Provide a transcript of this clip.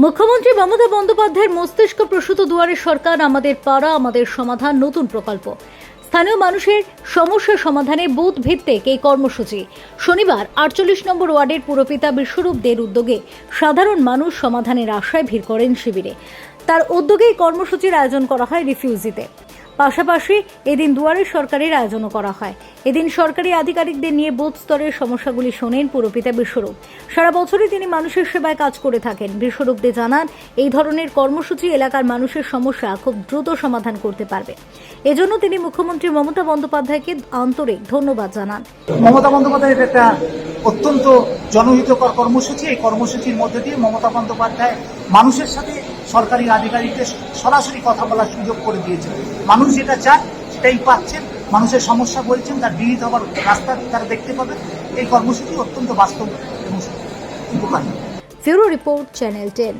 মুখ্যমন্ত্রী মমতা বন্দ্যোপাধ্যায়ের মস্তিষ্ক প্রসূত দুয়ারে সরকার, আমাদের পাড়া, আমাদের সমাধান, নতুন প্রকল্প। স্থানীয় মানুষের সমস্যা সমাধানে বুথ ভিত্তিক এই কর্মসূচি। শনিবার আটচল্লিশ নম্বর ওয়ার্ডের পুরপিতা বিশ্বরূপ দের উদ্যোগে সাধারণ মানুষ সমাধানের আশায় ভিড় করেন শিবিরে। তার উদ্যোগে এই কর্মসূচির আয়োজন করা হয় রিফিউজিতে। পাশাপাশি এদিন দুয়ারে সরকারের আয়োজনও করা হয়। এদিন সরকারি আধিকারিকদের নিয়ে বুথ স্তরের সমস্যাগুলি শোনেন পুরপিতা বিশ্বরূপ। সারা বছরই তিনি মানুষের সেবায় কাজ করে থাকেন। বিশ্বরূপ দে জানান, এই ধরনের কর্মসূচি এলাকার মানুষের সমস্যা খুব দ্রুত সমাধান করতে পারবে। এজন্য তিনি মুখ্যমন্ত্রী মমতা বন্দ্যোপাধ্যায়কে আন্তরিক ধন্যবাদ জানান। মমতা বন্দ্যোপাধ্যায়ের একটা অত্যন্ত জনহিতকর কর্মসূচি। এই কর্মসূচির মধ্যে দিয়ে মমতা বন্দ্যোপাধ্যায় মানুষের সাথে সরকারি আধিকারিকদের সরাসরি কথা বলার সুযোগ করে দিয়েছেন। মানুষ যেটা চায় সেটাই পাচ্ছেন। মানুষের সমস্যা বলছেন, তার বিহিত হওয়ার রাস্তা তারা দেখতে পাবেন। এই কর্মসূচি অত্যন্ত বাস্তব এবং উপকারী। Report, channel ten.